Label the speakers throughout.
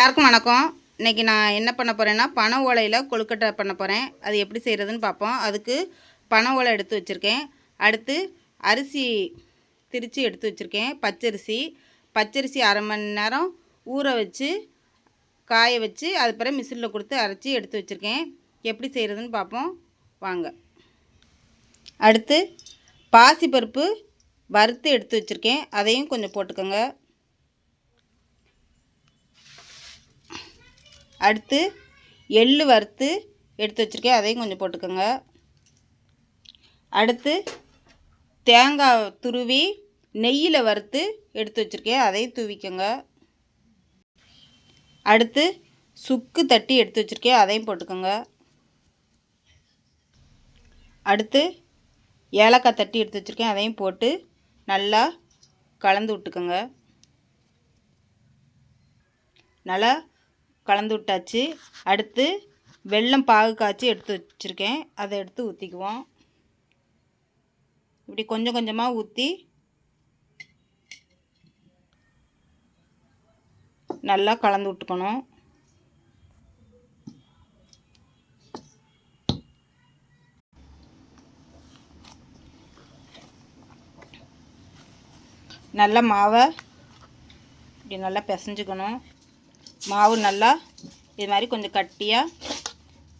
Speaker 1: எல்லாருக்கும் வணக்கம். இன்றைக்கி நான் என்ன பண்ண போகிறேன்னா பனை ஓலையில் கொழுக்கட்டை பண்ண போகிறேன் அது எப்படி செய்கிறதுன்னு பார்ப்போம். அதுக்கு பனை ஓலை எடுத்து வச்சுருக்கேன். அடுத்து அரிசி திரித்து எடுத்து வச்சுருக்கேன். பச்சரிசி. பச்சரிசி அரை மணி நேரம் ஊற வச்சு காய வச்சு அது பிறகு மிஷினில் கொடுத்து அரைச்சி எடுத்து வச்சுருக்கேன். எப்படி செய்கிறதுன்னு பார்ப்போம். வாங்க. அடுத்து பாசிப்பருப்பு வறுத்து எடுத்து வச்சுருக்கேன். அதையும் கொஞ்சம் போட்டுக்கோங்க. அடுத்து எள்ளு வறுத்து எடுத்து வச்சுருக்கேன். அதையும் கொஞ்சம் போட்டுக்கோங்க. அடுத்து தேங்காய் துருவி நெய்யில் வறுத்து எடுத்து வச்சுருக்கேன். அதையும் தூவிக்கோங்க. அடுத்து சுக்கு தட்டி எடுத்து வச்சுருக்கேன். அதையும் போட்டுக்கோங்க. அடுத்து ஏலக்காய் தட்டி எடுத்து வச்சுருக்கேன். அதையும் போட்டு நல்லா கலந்து விட்டுக்கோங்க. நல்லா கலந்து விட்டாச்சு. அடுத்து வெல்லம் பாகு காய்ச்சி எடுத்து வச்சுருக்கேன். அதை எடுத்து ஊற்றிக்குவோம் இப்படி கொஞ்சம் கொஞ்சமாக ஊற்றி நல்லா கலந்து விட்டுக்கணும். நல்ல மாவை இப்படி நல்லா பிசைஞ்சுக்கணும். மாவு நல்லா இது மாதிரி கொஞ்சம் கட்டியாக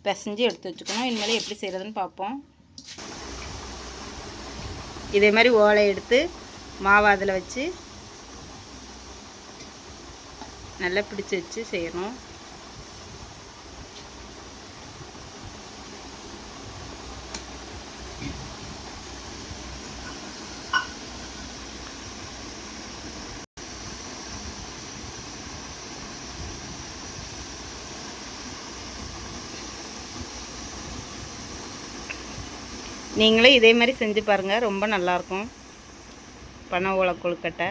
Speaker 1: பிசைஞ்சு எடுத்து வச்சுக்கணும். இனிமேல் எப்படி செய்கிறதுன்னு பார்ப்போம். இதே மாதிரி ஓலை எடுத்து மாவை அதில் வச்சு நல்லா பிடிச்சி வச்சு செய்யணும். நீங்களே இதே மாதிரி செஞ்சு பாருங்கள் ரொம்ப நல்லாயிருக்கும். பனை ஓலை கொழுக்கட்டை.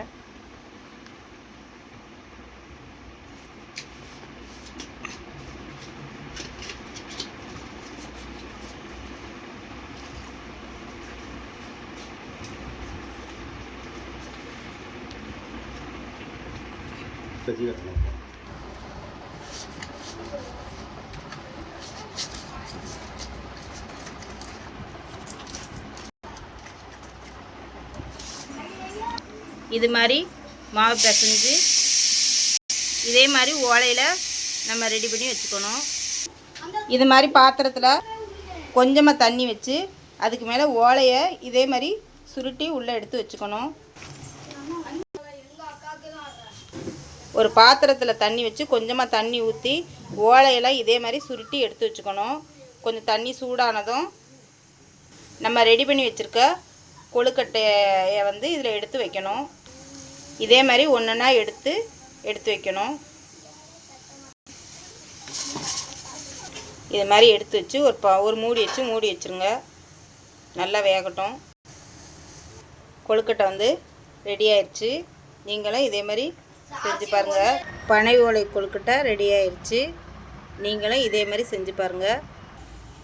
Speaker 1: இது மாதிரி மாவு பிசைஞ்சு இதே மாதிரி ஓலையில் நம்ம ரெடி பண்ணி வச்சுக்கணும். இது மாதிரி பாத்திரத்தில் கொஞ்சமாக தண்ணி வச்சு அதுக்கு மேலே ஓலையை இதே மாதிரி சுருட்டி உள்ளே எடுத்து வச்சுக்கணும். ஒரு பாத்திரத்தில் தண்ணி வச்சு கொஞ்சமாக தண்ணி ஊற்றி ஓலையெல்லாம் இதே மாதிரி சுருட்டி எடுத்து வச்சுக்கணும். கொஞ்சம் தண்ணி சூடானதும் நம்ம ரெடி பண்ணி வச்சுருக்க கொழுக்கட்டையை வந்து இதில் எடுத்து வைக்கணும். இதே மாதிரி ஒன்றுனா எடுத்து எடுத்து வைக்கணும். இது மாதிரி எடுத்து வச்சு ஒரு ப ஒரு மூடி வச்சு மூடி வச்சுருங்க. நல்லா வேகட்டும். கொழுக்கட்டை வந்து ரெடி ஆயிடுச்சு நீங்களும் இதே மாதிரி செஞ்சு பாருங்கள் பனை ஓலை கொழுக்கட்டை ரெடி ஆயிடுச்சு நீங்களும் இதே மாதிரி செஞ்சு பாருங்கள்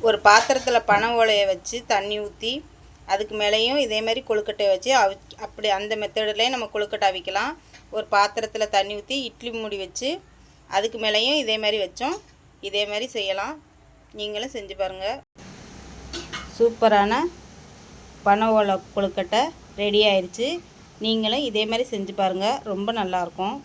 Speaker 1: ஒரு பாத்திரத்தில் பனை ஓலையை வச்சு தண்ணி ஊற்றி அதுக்கு மேலேயும் இதே மாதிரி கொழுக்கட்டையை வச்சு அவி அப்படி அந்த மெத்தடிலே நம்ம கொழுக்கட்டை அவிக்கலாம். ஒரு பாத்திரத்தில் தண்ணி ஊற்றி இட்லி மூடி வச்சு அதுக்கு மேலேயும் இதே மாதிரி வச்சோம். இதே மாதிரி செய்யலாம். நீங்களும் செஞ்சு பாருங்கள் சூப்பரான பனை ஓலை கொழுக்கட்டை ரெடி ஆயிடுச்சு நீங்களும் இதே மாதிரி செஞ்சு பாருங்கள் ரொம்ப நல்லாயிருக்கும்